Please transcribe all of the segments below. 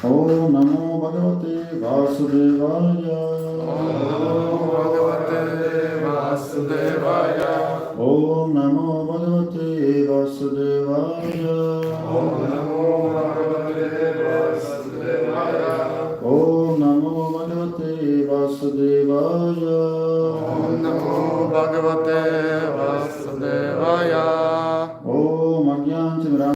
ॐ नमो भगवते वासुदेवाय। भगवते वासुदेवाय नमो भगवते वासुदेवाय। ॐ नमो भगवते वासुदेवाय। नमो भगवते वासुदेवाय ॐ नमो भगवते वासुदेवाय ॐ अज्ञानतिमिराम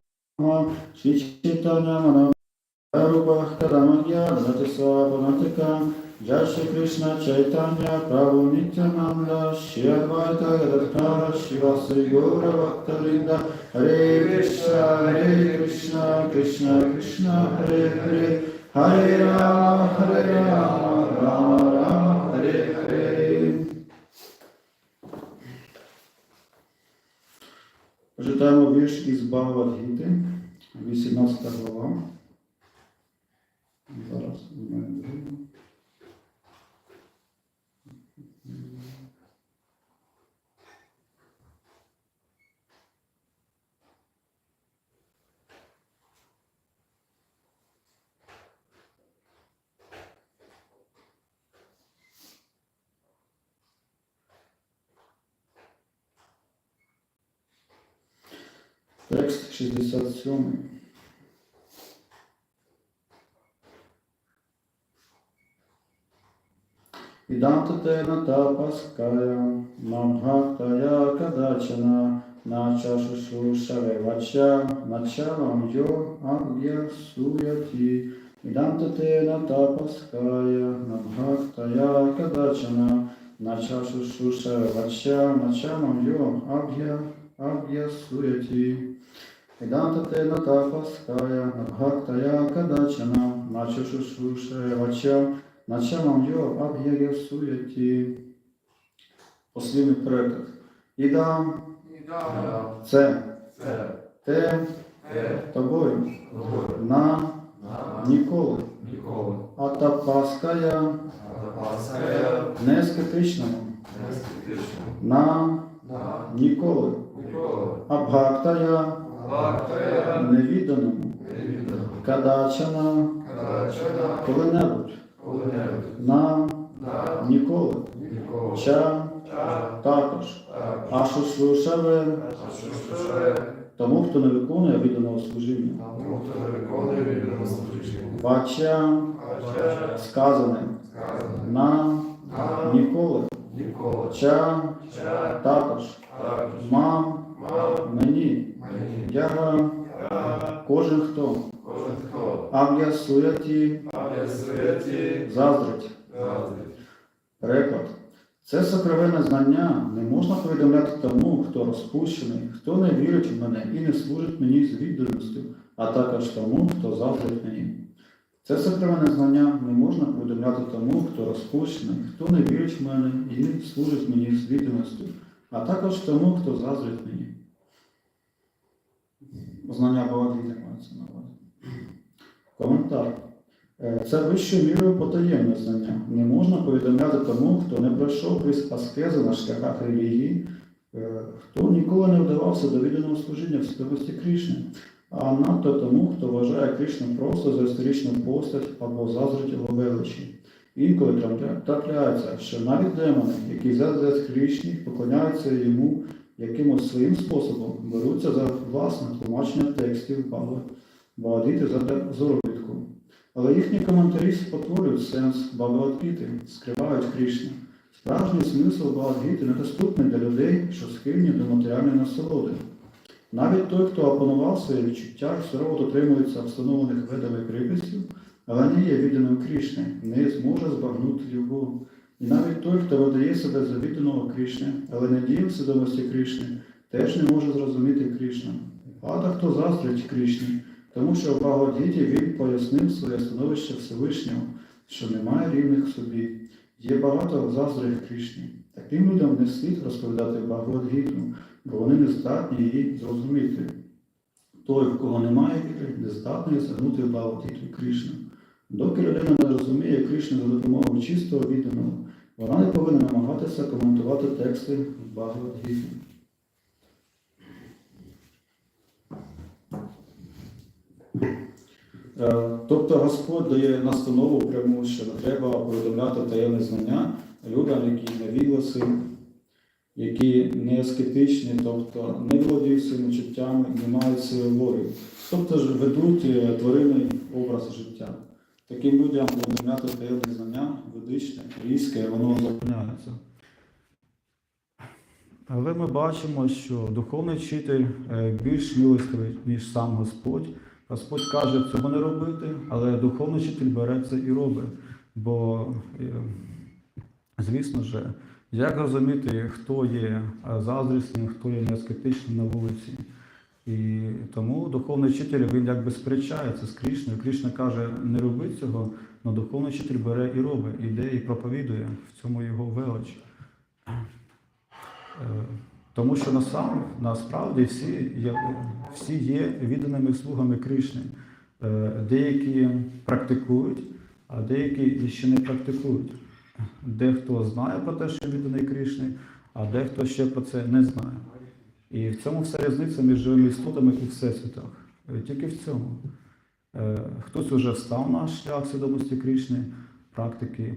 Dhanatisa Jai Shri Krishna Chaitanya Prabhu Nityananda Shri Advaita Gadadhara Shivasri Gaura Bhaktavinda Hare Krishna Hare Krishna Krishna Krishna Hare Hare Hare Rama Hare Rama Rama Rama Hare Hare Прочитаємо вірш із Бхагавадгіти, 18 глава. Зараз у мене буде. Текст 67. Ідантатена тапаская, намбхактая кадачана, нача шушушаве вача, началам йо агья суяти. Ідантатена тапаская, намбхактая кадачана, нача шушушаве вача, началам йо агья агья суяти. Иданта натапаская, набхактая кадачана, нача шушуше йо аб'яга суяті. Послівний переклад. Ідам це те тобою. На ніколи. Атапаская не скептичному на ніколи. Абхактая невіданому. Кадачана. коли-небудь. На ніколи. Ча також. Ашу слушаве тому, хто не виконує відданого служіння. Бача сказане на ніколи. Ча також. Мам мені. Яга кожен хто. Ав'я суяті заздрить. Переклад. Це сокровенне знання не можна повідомляти тому, хто розпущений, хто не вірить в мене і не служить мені з відданістю, а також тому, хто заздрить мені. Це сокровенне знання не можна повідомляти тому, хто розпущений, хто не вірить в мене і не служить мені з відданістю, а також тому, хто заздрить мені. Знання Багавіти мається на увазі. Коментар. Е, Це вищою мірою потаємне знання. Не можна повідомляти тому, хто не пройшов крізь аскези на шляхах релігії, е, хто ніколи не вдавався до відданого служіння в святості Крішни, а надто тому, хто вважає Кришну просто за історичну постать або заздрить його величі. Інколи трапляється, що навіть демони, які заздрять Кришні, поклоняються йому якимось своїм способом, беруться за власне тлумачення текстів Багадіти за заробітку. Але їхні коментарі спотворюють сенс Бхагавадгіти, скривають Кришну. Справжній смисл Бхагавадгіти недоступний для людей, що схильні до матеріальної насолоди. Навіть той, хто опанував своє відчуття, все одно дотримується встановлених видами приписів, але не є відданим Крішни, не зможе збагнути його. І навіть той, хто видає себе за відданого Крішни, але не діє в свідомості Крішни, теж не може зрозуміти Крішну. Багато хто заздрить Крішні, тому що в Бхагавадгіті він пояснив своє становище Всевишнього, що немає рівних в собі. Є багато заздрих Крішні. Таким людям не слід розповідати Бхагавадгіту, бо вони не здатні її зрозуміти. Той, в кого немає віри, не здатний загнути Бхагавадгіту Крішну. Доки людина не розуміє Кришну за допомогою чистого відданого, вона не повинна намагатися коментувати тексти Бхагавадгіти. Тобто Господь дає настанову пряму, що треба повідомляти таємне знання людям, які не невігласи, які не аскетичні, тобто не володіють своїми чуттями, не мають сили волі. Тобто ж ведуть е, тваринний образ життя. Таким людям повідомляти таємне знання, ведичне, різке, воно забороняється. Але ми бачимо, що духовний вчитель е, більш милостивий, ніж сам Господь. Господь каже цього не робити, але духовний вчитель бере це і робить. Бо, е, звісно ж, як розуміти, хто є е, заздрісним, хто є неаскетичним на вулиці. І тому духовний вчитель він якби сперечається з Крішною. Крішна каже, не роби цього, але духовний вчитель бере і робить, іде і проповідує в цьому його велич. Тому що насам, насправді всі є, всі є відданими слугами Кришни. Е, Деякі практикують, а деякі ще не практикують. Дехто знає про те, що відданий Кришни, а дехто ще про це не знає. І в цьому вся різниця між живими істотами у всесвітах. Е, Тільки в цьому. Е, Хтось уже встав на шлях свідомості Кришни, практики